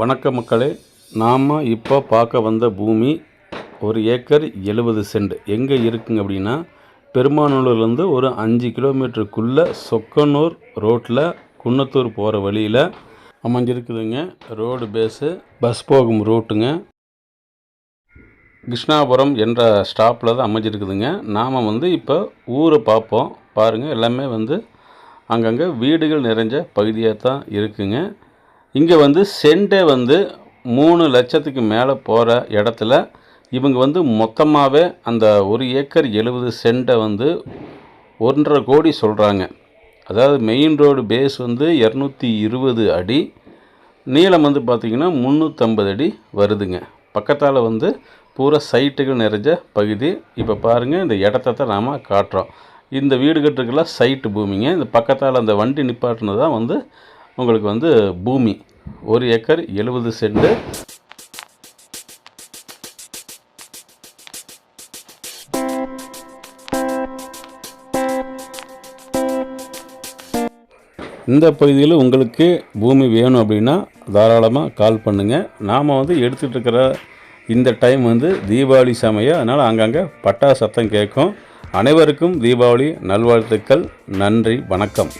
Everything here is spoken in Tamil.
வணக்க மக்களே நாம் இப்போ பார்க்க வந்த பூமி ஒரு ஏக்கர் எழுபது சென்ட். எங்கே இருக்குங்க அப்படின்னா பெருமானூர்லேருந்து ஒரு அஞ்சு கிலோமீட்டருக்குள்ளே சொக்கனூர் ரோட்டில் குன்னத்தூர் போகிற வழியில் அமைஞ்சிருக்குதுங்க. ரோடு பேஸு பஸ் போகும் ரூட்டுங்க. கிருஷ்ணாபுரம் என்ற ஸ்டாப்பில் தான் அமைஞ்சிருக்குதுங்க. நாம் வந்து இப்போ ஊரை பார்ப்போம். பாருங்கள் எல்லாமே வந்து அங்கங்கே வீடுகள் நிறைஞ்ச பகுதியாக தான் இருக்குங்க. இங்கே வந்து சென்டே வந்து மூணு லட்சத்துக்கு மேலே போகிற இடத்துல இவங்க வந்து மொத்தமாகவே அந்த ஒரு ஏக்கர் எழுபது சென்ட்டை வந்து ஒன்றரை கோடி சொல்கிறாங்க அதாவது மெயின் ரோடு பேஸ் வந்து இரநூத்தி இருபது அடி நீளம் வந்து பார்த்திங்கன்னா முந்நூற்றம்பது அடி வருதுங்க. பக்கத்தால் வந்து பூரா சைட்டுகள் நிறைஞ்ச பகுதி. இப்போ பாருங்கள் இந்த இடத்த தான் நாம் காட்டுறோம். இந்த வீடு கட்டுறதுக்கெல்லாம் சைட்டு பூமிங்க. இந்த பக்கத்தால் அந்த வண்டி நிப்பாட்டினது தான் வந்து உங்களுக்கு வந்து பூமி. ஒரு ஏக்கர் எழுபது சென்ட்டு இந்த பகுதியில் உங்களுக்கு பூமி வேணும் அப்படின்னா தாராளமாக கால் பண்ணுங்கள் நாம் வந்து எடுத்துகிட்டு இருக்கிற இந்த டைம் வந்து தீபாவளி சமயம். அதனால் அங்கங்கே பட்டா சத்தம் கேட்கும். அனைவருக்கும் தீபாவளி நல்வாழ்த்துக்கள். நன்றி. வணக்கம்.